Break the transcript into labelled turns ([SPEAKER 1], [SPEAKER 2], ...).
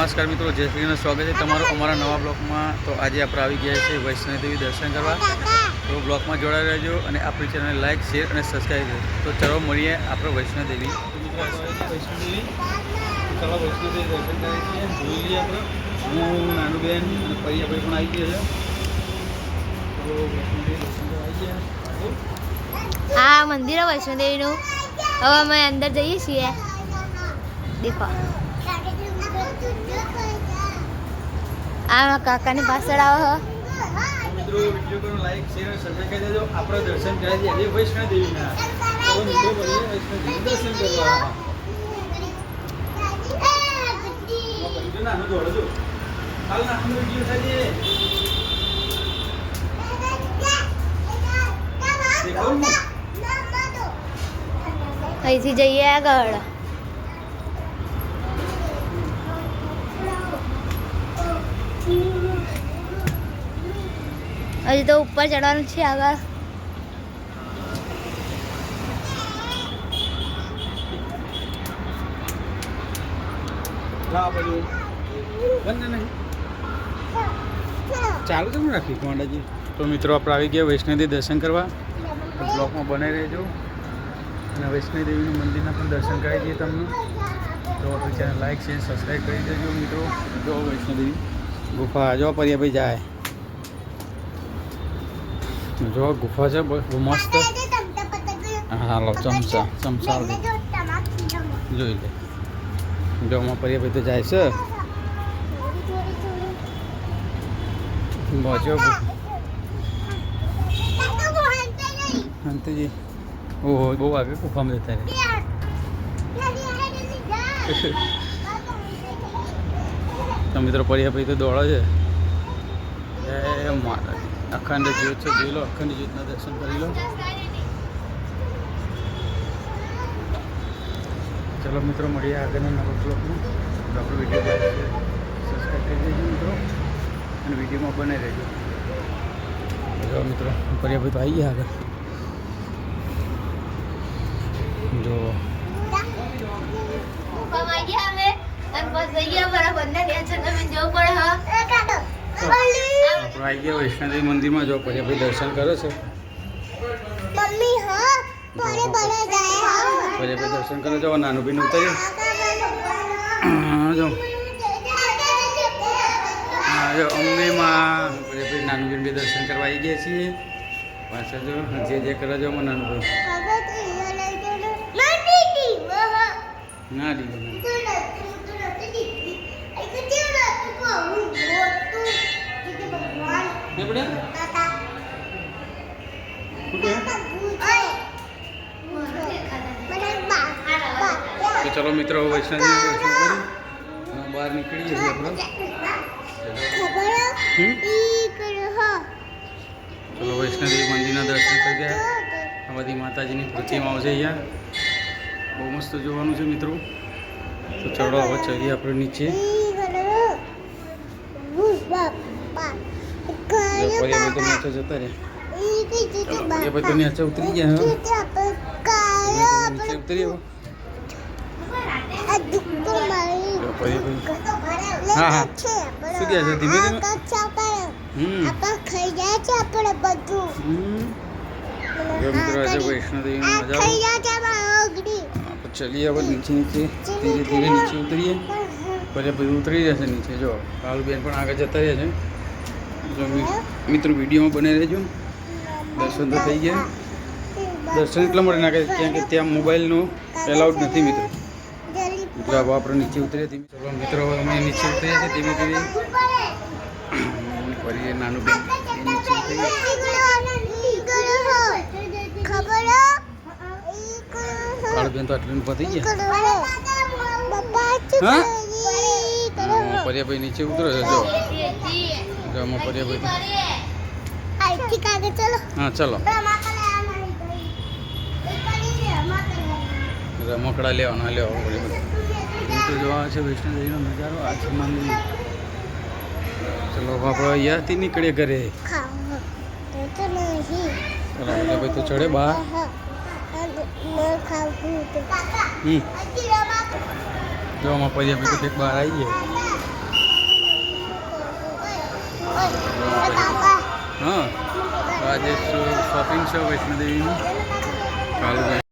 [SPEAKER 1] નમસ્કાર મિત્રો જય શ્રીનું સ્વાગત છે તમારું અમારા નવા બ્લોગમાં તો આજે આપણે આવી ગયા છે વૈષ્ણવદેવી દર્શન કરવા. તો બ્લોગમાં જોડાઈ રહેજો અને આપણી ચેનલને લાઇક શેર અને સબસ્ક્રાઈબ કરો. તો ચલો મળીએ આપણે વૈષ્ણવ દેવી વૈષ્ણોદેવી. ચલો વૈષ્ણોદેવી દર્શન કરીએ છીએ. જોઈ લઈએ આપણે. હું નાનું બેન અને આપણે પણ આવી ગયા છે તો વૈષ્ણોદેવી દર્શન આવી ગયા
[SPEAKER 2] આ મંદિર વૈષ્ણવદેવીનું હવે અમે અંદર જઈએ છીએ. દેખો. આ કાકાની પાછળ આવો.
[SPEAKER 1] મિત્રો વીડિયો કરો લાઈક શેર અને સબસ્ક્રાઈબ કરી દેજો. આપણે દર્શન કરાવી દઈએ. આજે વૈષ્ણવ દેવીના ચલો મિત્રો મળીએ વૈષ્ણવ દેવી દર્શન કરવા. જો નાનું હાલ નાનું વીડિયો થાય છે. દેખાવું?
[SPEAKER 2] અહીંથી જઈએ આગળ. હજી તો ઉપર ચડવાનું છે આગળ
[SPEAKER 1] લાવ બધું બંને નહીં ચાલુ કેમ રાખી કોંડાજી તો મિત્રો આપણે આવી ગયા વૈષ્ણવદેવી દર્શન કરવા તો બ્લોકમાં બનાવી રહેજો અને વૈષ્ણવી દેવીનું મંદિરના પણ દર્શન કરાવી દઈએ તમને. તો આપણી ચેનલ લાઈક શેર સબસ્ક્રાઈબ કરી દેજો મિત્રો. જો વૈષ્ણોદેવી ગુફા, જો પરિયાભાઈ જાય. જો ગુફા છે બહુ મસ્ત. હા લો ચમચા ચમચા જોઈ લે. જો આમાં પરિયાભાઈ તો જાય છે. બચો અંતજી ઓહો બહુ આગળ ગુફામાં જતા રહે. તમે મિત્રો પરિયાભાઈ તો દોડે છે. એ માતાજી. અખંડ જ્યોત છે, જોઈ લો, અખંડ જ્યોતના દર્શન કરી લો. ચલો મિત્રો, મળીએ આગળના નવા બ્લોગમાં આપણો વીડિયો સબસ્ક્રાઈબ કરી દેજો મિત્રો. અને વિડીયોમાં બનાવી રહેજો. જો મિત્રો પરિયાભાઈ તો આવી ગયા આગળ. જો. આપણે આવી ગયા વૈષ્ણોદેવી મંદિરમાં જો પરિયાભાઈ દર્શન કરો છો.
[SPEAKER 2] મમ્મી હા બરે બરે જાય હા.
[SPEAKER 1] પરિયાભાઈ દર્શન કરો જો નાનું બીનું ઉતરી જો. જો અમને માં પરિયાભાઈ નાનું બીનું બી દર્શન કરવા આવી ગયા છીએ. પાછા જો જે જે કરે જો નાનું ભાઈ ના. દીધું બેટા તો ચલો મિત્રો કરી. બહાર નીકળીએ છીએ આપણે? ચલો વૈષ્ણોદેવી મંદિરના દર્શન કરી ગયા આ બધી માતાજીની પ્રતિમાઓ છે અહીંયા. બહુ મસ્ત જોવાનું છે મિત્રો. તો ચડો હવે, ચડીએ આપણે નીચે. જો પરિયાભાઈ તો નીચે જતા રહ્યા ચલો પરિયાભાઈ તો નીચે ઉતરી ગયા હવે નીચે ઉતરી હવે જો પરિયાભાઈ હા હા શું કહે છે ધીમે ધીમે હમ
[SPEAKER 2] ખાઈ જાય છે આપણે બધું
[SPEAKER 1] હમ જો મિત્રો આજે વૈષ્ણોદેવીની મજા આવે
[SPEAKER 2] ખાઈ જાય છે બાગડી
[SPEAKER 1] આપણે ચલીએ હવે નીચે નીચે ધીરે ધીરે નીચે ઉતરીએ પછી બધું ઉતરી જશે નીચે જો કાલુબેન પણ આગળ જતા રહે છે જો મિ- મિત્રો વિડીયોમાં બને રહેજો દર્શન તો થઈ ગયા દર્શન એટલા માટે નાખે કારણ કે ત્યાં મોબાઈલનો એલાઉડ નથી મિત્રો એટલે હવે આપણે નીચે ઉતરીએ ધીમે મિત્રો હવે અમે નીચે ઉતરીએ છીએ ધીમે ધીમે ફરી નાનું બેન નીચે ઉતરીએ કાળુબેન તો આટલું પતી ગયા હા? હા, પર્યાભાઈ નીચે ઉતરે છે જો જો આમાં પર્યાભાઈ હા ચલો. રમકડા લેવાના લેવા પર્યાભાઈ તો જોવા છે વૈષ્ણોદેવીનો નજારો આ છે મંદિર. ચલો આપણે અહીંયાથી નીકળીએ ઘરે. ચલો ભાઈ તો ચડે બહાર. હમ. જો આમાં પર્યાભાઈ તો ઠેક બહાર આવી ગયા હા. આજે શોપિંગ છે વૈષ્ણોદેવીની? છે.